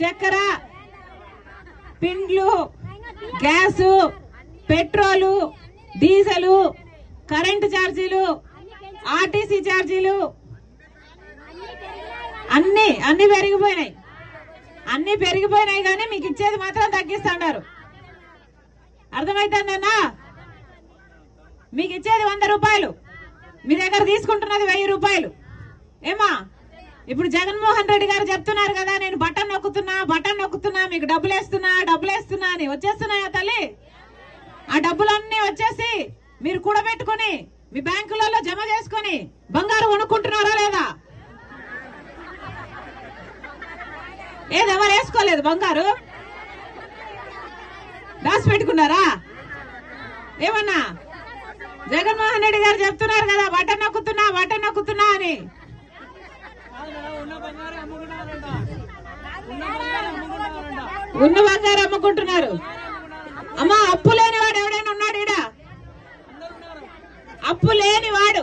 చక్కెర పిండ్లు gas petrol diesel current ఛార్జీలు ఆర్టీసీ ఛార్జీలు. అన్ని అన్ని పెరిగిపోయినాయి. అన్ని పెరిగిపోయినాయి కానీ మీకు ఇచ్చేది మాత్రం తగ్గిస్తున్నారు. అర్థమైతుందన్నా మీకు ఇచ్చేది వంద రూపాయలు. మీ దగ్గర తీసుకుంటున్నది వెయ్యి రూపాయలు. ఏమా? ఇప్పుడు జగన్మోహన్ రెడ్డి గారు చెప్తున్నారు కదా నేను బట్ట మీకు డబ్బులు వేస్తున్నా డబ్బులు వేస్తున్నా అని వచ్చేస్తున్నాయా తల్లి? ఆ డబ్బులన్నీ వచ్చేసి మీరు కూడబెట్టుకుని మీ బ్యాంకులలో జమ చేసుకొని బంగారం కొనుక్కుంటున్నారా లేదా? ఏది ఎవరు వేసుకోలేదు బంగారు? దాచి పెట్టుకున్నారా? ఏమన్నా? జగన్మోహన్ రెడ్డి గారు చెప్తున్నారు కదా బటన్ నొక్కుతున్నా బటన్ నొక్కుతున్నా ఉన్న బంగారు అమ్ముకుంటున్నారు. అమ్మా అప్పు లేని వాడు ఎవడైనా ఉన్నాడు ఈడ? అప్పు లేని వాడు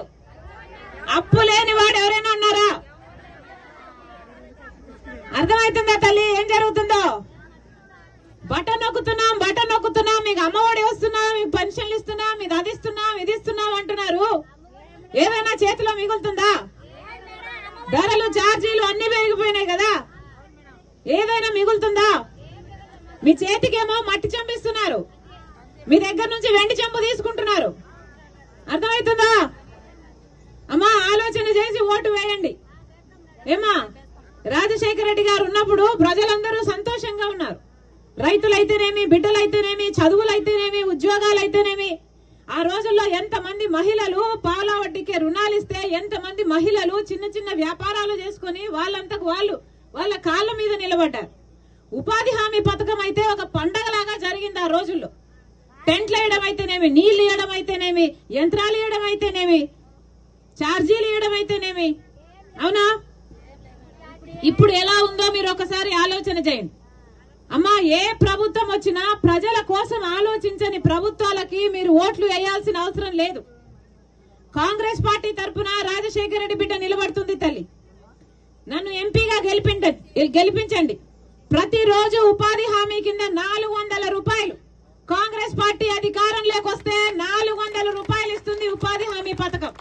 అప్పు లేని వాడు ఎవరైనా ఉన్నారా? అర్థమవుతుందా తల్లి? ఏం జరుగుతుందో? బటన్ నొక్కుతున్నాం బట్ట నొక్కుతున్నాం మీకు అమ్మఒడి వస్తున్నాం మీకు పెన్షన్లు ఇస్తున్నాం ఇది అది ఇస్తున్నాం ఇది ఇస్తున్నాం అంటున్నారు. ఏదైనా చేతిలో మిగులుతుందా? ధరలు ఛార్జీలు అన్ని పెరిగిపోయినాయి కదా. ఏదైనా మిగులుతుందా? మీ చేతికేమో మట్టి చంపిస్తున్నారు. మీ దగ్గర నుంచి వెండి చెంపు తీసుకుంటున్నారు. అర్థమవుతుందా? అమ్మా ఆలోచన చేసి ఓటు వేయండి. ఏమా రాజశేఖర రెడ్డి గారు ఉన్నప్పుడు ప్రజలందరూ సంతోషంగా ఉన్నారు. రైతులైతేనేమి బిడ్డలైతేనేమి చదువులైతేనేమి ఉద్యోగాలైతేనేమి ఆ రోజుల్లో ఎంతమంది మహిళలు పాల వడ్డీకి రుణాలు ఇస్తే ఎంతమంది మహిళలు చిన్న చిన్న వ్యాపారాలు చేసుకుని వాళ్ళంతకు వాళ్ళు వాళ్ళ కాళ్ళ మీద నిలబడ్డారు. ఉపాధి హామీ పథకం అయితే ఒక పండగలాగా జరిగింది ఆ రోజుల్లో. టెంట్లు వేయడం అయితేనేమి నీళ్ళు ఇవ్వడం అయితేనేమి యంత్రాలు ఇవ్వడం అయితేనేమి ఛార్జీలు ఇవ్వడం అయితేనేమి అవునా? ఇప్పుడు ఎలా ఉందో మీరు ఒకసారి ఆలోచన చేయండి. అమ్మా ఏ ప్రభుత్వం వచ్చినా ప్రజల కోసం ఆలోచించని ప్రభుత్వాలకి మీరు ఓట్లు వేయాల్సిన అవసరం లేదు. కాంగ్రెస్ పార్టీ తరఫున రాజశేఖర రెడ్డి బిడ్డ నిలబడుతుంది తల్లి. నన్ను ఎంపీగా గెలిపించండి గెలిపించండి. ప్రతిరోజు ఉపాధి హామీ కింద నాలుగు వందల రూపాయలు. కాంగ్రెస్ పార్టీ అధికారంలోకి వస్తే నాలుగు వందల రూపాయలు ఇస్తుంది ఉపాధి హామీ పథకం.